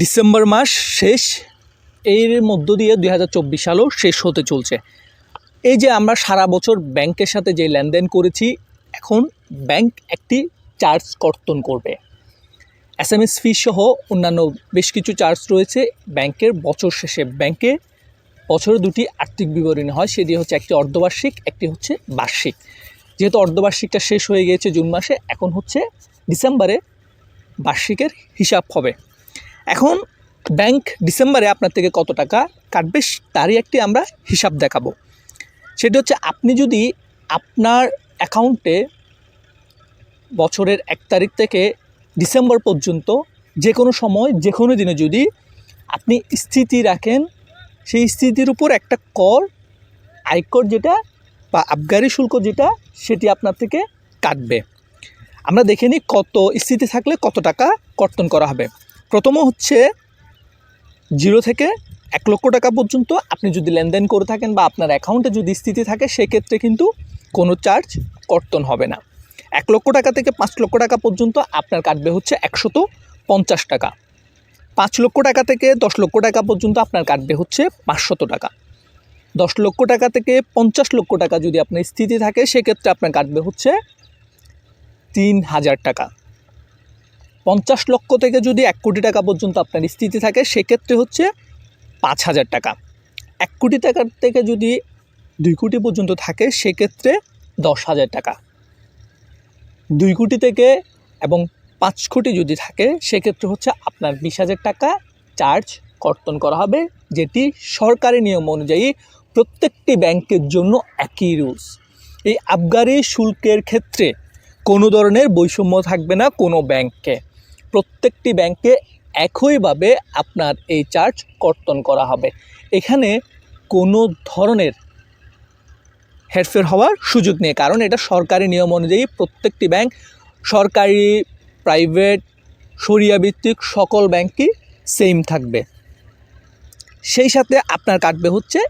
December মাস শেষ, এর মধ্য দিয়ে দুই হাজার চব্বিশ সালও শেষ হতে চলছে। এই যে আমরা সারা বছর ব্যাংকের সাথে যে লেনদেন করেছি, এখন ব্যাংক একটি চার্জ কর্তন করবে। এস এম এস ফি সহ অন্যান্য বেশ কিছু চার্জ রয়েছে ব্যাংকের বছর শেষে। ব্যাংকে বছরে দুটি আর্থিক বিবরণী হয়, সেটি হচ্ছে একটি অর্ধবার্ষিক, একটি হচ্ছে বার্ষিক। যেহেতু অর্ধবার্ষিকটা শেষ হয়ে গিয়েছে জুন মাসে, এখন হচ্ছে ডিসেম্বরে বার্ষিকের হিসাব হবে। এখন ব্যাংক ডিসেম্বরে আপনার থেকে কত টাকা কাটবে তারই একটি আমরা হিসাব দেখাবো। সেটি হচ্ছে আপনি যদি আপনার অ্যাকাউন্টে বছরের এক তারিখ থেকে ডিসেম্বর পর্যন্ত যে কোনো সময়, যে কোনো দিনে যদি আপনি স্থিতি রাখেন, সেই স্থিতির উপর একটা কর, আয়কর যেটা বা আবগারি শুল্ক যেটা, সেটি আপনার থেকে কাটবে। আমরা দেখে নিই কত স্থিতি থাকলে কত টাকা কর্তন করা হবে। প্রথম হচ্ছে জিরো থেকে এক লক্ষ টাকা পর্যন্ত আপনি যদি লেনদেন করে থাকেন বা আপনার অ্যাকাউন্টে যদি স্থিতি থাকে, সেক্ষেত্রে কিন্তু কোনো চার্জ কর্তন হবে না। এক লক্ষ টাকা থেকে পাঁচ লক্ষ টাকা পর্যন্ত আপনার কাটবে হচ্ছে একশত পঞ্চাশ টাকা। পাঁচ লক্ষ টাকা থেকে দশ লক্ষ টাকা পর্যন্ত আপনার কাটবে হচ্ছে পাঁচশত টাকা। দশ লক্ষ টাকা থেকে পঞ্চাশ লক্ষ টাকা যদি আপনার স্থিতি থাকে, সেক্ষেত্রে আপনার কাটবে হচ্ছে তিন হাজার টাকা। পঞ্চাশ লক্ষ থেকে যদি এক কোটি টাকা পর্যন্ত আপনার স্থিতি থাকে, সেক্ষেত্রে হচ্ছে পাঁচ হাজার টাকা। এক কোটি টাকার থেকে যদি দুই কোটি পর্যন্ত থাকে, সেক্ষেত্রে দশ হাজার টাকা। দুই কোটি থেকে এবং পাঁচ কোটি যদি থাকে, সেক্ষেত্রে হচ্ছে আপনার বিশ হাজার টাকা চার্জ কর্তন করা হবে, যেটি সরকারি নিয়ম অনুযায়ী প্রত্যেকটি ব্যাংকের জন্য একই রুলস। এই আবগারি শুল্কের ক্ষেত্রে কোনো ধরনের বৈষম্য থাকবে না কোনো ব্যাংকে প্রত্যেকটি ব্যাংকে একইভাবে আপনার এই চার্জ কর্তন করা হবে। এখানে কোনো ধরনের হেরফের হওয়ার সুযোগ নেই, কারণ এটা সরকারি নিয়ম অনুযায়ী প্রত্যেকটি ব্যাংক সরকারি, প্রাইভেট সরিয়া ভিত্তিক সকল ব্যাংকই সেম থাকবে। সেই সাথে আপনার কাটবে হচ্ছে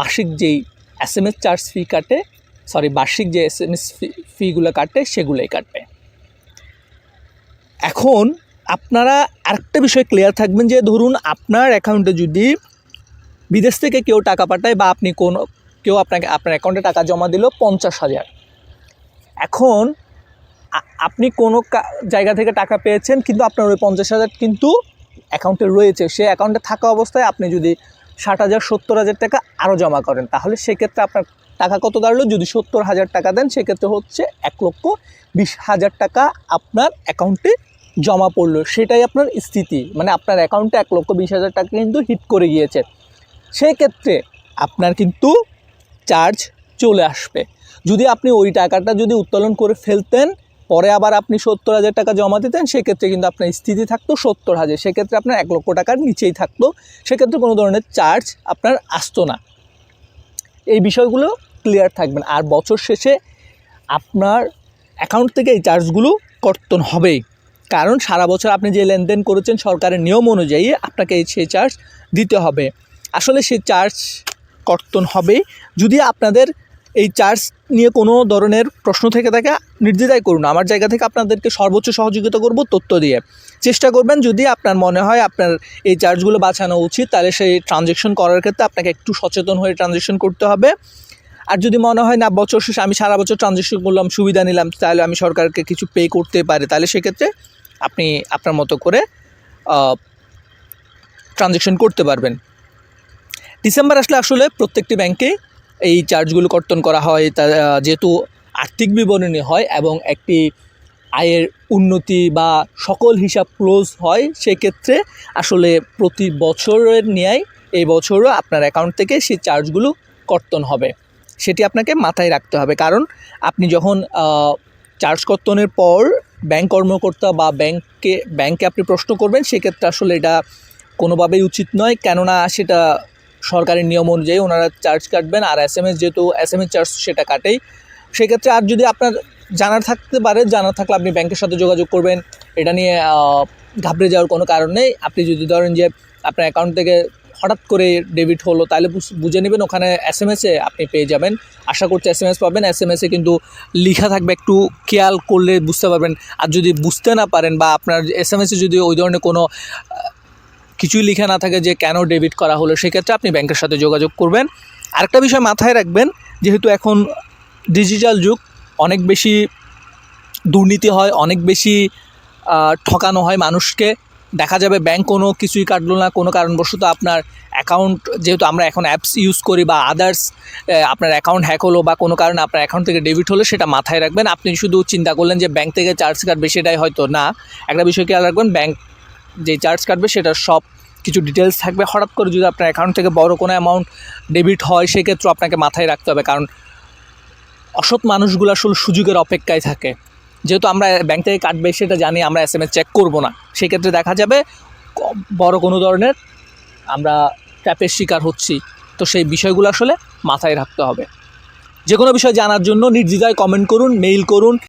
মাসিক যেই S M S charge fee কাটে সরি বার্ষিক যে এস এম এস ফিগুলো কাটে, সেগুলোই কাটবে। এখন আপনারা আরেকটা বিষয় ক্লিয়ার থাকবেন যে ধরুন আপনার অ্যাকাউন্টে যদি বিদেশ থেকে কেউ টাকা পাঠায় বা আপনি কোনো, কেউ আপনাকে, আপনার অ্যাকাউন্টে টাকা জমা দিল পঞ্চাশ হাজার। এখন আপনি কোনো জায়গা থেকে টাকা পেয়েছেন কিন্তু আপনার ওই পঞ্চাশ হাজার কিন্তু অ্যাকাউন্টে রয়েছে। সে অ্যাকাউন্টে থাকা অবস্থায় আপনি যদি ষাট হাজার, সত্তর হাজার টাকা আরও জমা করেন, তাহলে সেক্ষেত্রে আপনার টাকা কত দাঁড়াল? যদি সত্তর হাজার টাকা দেন, সেক্ষেত্রে হচ্ছে এক লক্ষ বিশ হাজার টাকা আপনার অ্যাকাউন্টে জমা পড়ল, সেটাই আপনার স্থিতি। মানে আপনার অ্যাকাউন্টে এক লক্ষ বিশ হাজার টাকা কিন্তু হিট করে গিয়েছে। সেক্ষেত্রে আপনার কিন্তু চার্জ চলে আসবে। যদি আপনি ওই টাকাটা যদি উত্তোলন করে ফেলতেন, পরে আবার আপনি সত্তর হাজার টাকা জমা দিতেন, সেক্ষেত্রে কিন্তু আপনার স্থিতি থাকতো সত্তর হাজার। সেক্ষেত্রে আপনার এক লক্ষ টাকার নিচেই থাকতো। সেক্ষেত্রে কোনো ধরনের চার্জ আপনার আসতো না। এই বিষয়গুলো ক্লিয়ার থাকবেন আর বছর শেষে আপনার অ্যাকাউন্ট থেকে এই চার্জগুলো কর্তন হবেই। কারণ সারা বছর আপনি যে লেনদেন করেছেন সরকারের নিয়ম অনুযায়ী আপনাকে সেই চার্জ দিতে হবে। আসলে সেই চার্জ কর্তন হবে। যদি আপনাদের এই চার্জ নিয়ে কোনো ধরনের প্রশ্ন থেকে থাকে, নির্দ্বিধায় করুন। আমার জায়গা থেকে আপনাদেরকে সর্বোচ্চ সহযোগিতা করব তথ্য দিয়ে। চেষ্টা করবেন, যদি আপনার মনে হয় আপনার এই চার্জগুলো বাঁচানো উচিত, তাহলে সেই ট্রানজেকশন করার ক্ষেত্রে আপনাকে একটু সচেতন হয়ে ট্রানজেকশন করতে হবে। আর যদি মনে হয়, না, বছর শেষে আমি সারা বছর ট্রানজেকশন করলাম, সুবিধা নিলাম, তাহলে আমি সরকারকে কিছু পে করতে পারি। তাহলে সেক্ষেত্রে আপনি আপনার মতো করে ট্রানজেকশন করতে পারবেন। ডিসেম্বর আসলে আসলে প্রত্যেকটি ব্যাংকে এই চার্জগুলো কর্তন করা হয়। তা যেহেতু আর্থিক বিবরণী হয় এবং একটি আয়ের উন্নতি বা সকল হিসাব ক্লোজ হয়, সেক্ষেত্রে আসলে প্রতি বছরের ন্যায় এই বছরও আপনার অ্যাকাউন্ট থেকে সেই চার্জগুলো কর্তন হবে। সেটি আপনাকে মাথায় রাখতে হবে। কারণ আপনি যখন চার্জ কর্তনের পর ব্যাংক কর্মকর্তা বা ব্যাংকে ব্যাংকে আপনি প্রশ্ন করবেন, সেক্ষেত্রে আসলে এটা কোনোভাবেই উচিত নয়। কেননা সেটা সরকারি নিয়ম অনুযায়ী ওনারা চার্জ কাটবেন আর এস এম এস যেহেতু এস এম এস চার্জ সেটা কাটেই। সেক্ষেত্রে আর যদি আপনার জানার থাকতে পারে, জানার থাকলে আপনি ব্যাংকের সাথে যোগাযোগ করবেন। এটা নিয়ে ঘাবড়ে যাওয়ার কোনো কারণ নেই। আপনি যদি ধরেন যে আপনার অ্যাকাউন্ট থেকে হঠাৎ করে ডেবিট হলো, তাহলে বুঝ- নেবেন ওখানে এস এম এসে আপনি পেয়ে যাবেন। আশা করছি এস এম এস পাবেন এস এম এসে কিন্তু লিখা থাকবে, একটু খেয়াল করলে বুঝতে পারবেন। আর যদি বুঝতে না পারেন বা আপনার এস এম এসে যদি ওই ধরনের কোনো কিছুই লিখে না থাকে যে কেন ডেবিট করা হলো, সেক্ষেত্রে আপনি ব্যাংকের সাথে যোগাযোগ করবেন। আরেকটা বিষয় মাথায় রাখবেন, যেহেতু এখন ডিজিটাল যুগ, অনেক বেশি দুর্নীতি হয়, অনেক বেশি ঠকানো হয় মানুষকে। দেখা যাবে ব্যাংক কোনো কিছুই কাটলো না, কোনো কারণবশত আপনার অ্যাকাউন্ট যেহেতু আমরা এখন অ্যাপস ইউজ করি বা আদার্স আপনার অ্যাকাউন্ট হ্যাক হলো বা কোনো কারণে আপনার অ্যাকাউন্ট থেকে ডেবিট হলো, সেটা মাথায় রাখবেন। আপনি শুধু চিন্তা করলেন যে ব্যাংক থেকে চার্জ কাটবে সেটাই হয়তো না। একটা বিষয় খেয়াল রাখবেন ব্যাংক যে চার্জ কাটবে সেটার সব কিছু ডিটেলস থাকবে। হঠাৎ করে যদি আপনার অ্যাকাউন্ট থেকে বড় কোনো অ্যামাউন্ট ডেবিট হয় সেক্ষেত্রে আপনাকে মাথায় রাখতে হবে। কারণ অসৎ মানুষগুলো আসলে সুযোগের অপেক্ষায় থাকে। যেহেতু আমরা ব্যাংক থেকে কাটবে সেটা জানি, আমরা এস চেক করব না। সেক্ষেত্রে দেখা যাবে বড় কোনো ধরনের আমরা ট্যাপের শিকার হচ্ছি। তো সেই বিষয়গুলো আসলে মাথায় রাখতে হবে। যে কোনো বিষয় জানার জন্য নির্দ্বিধায় কমেন্ট করুন মেইল করুন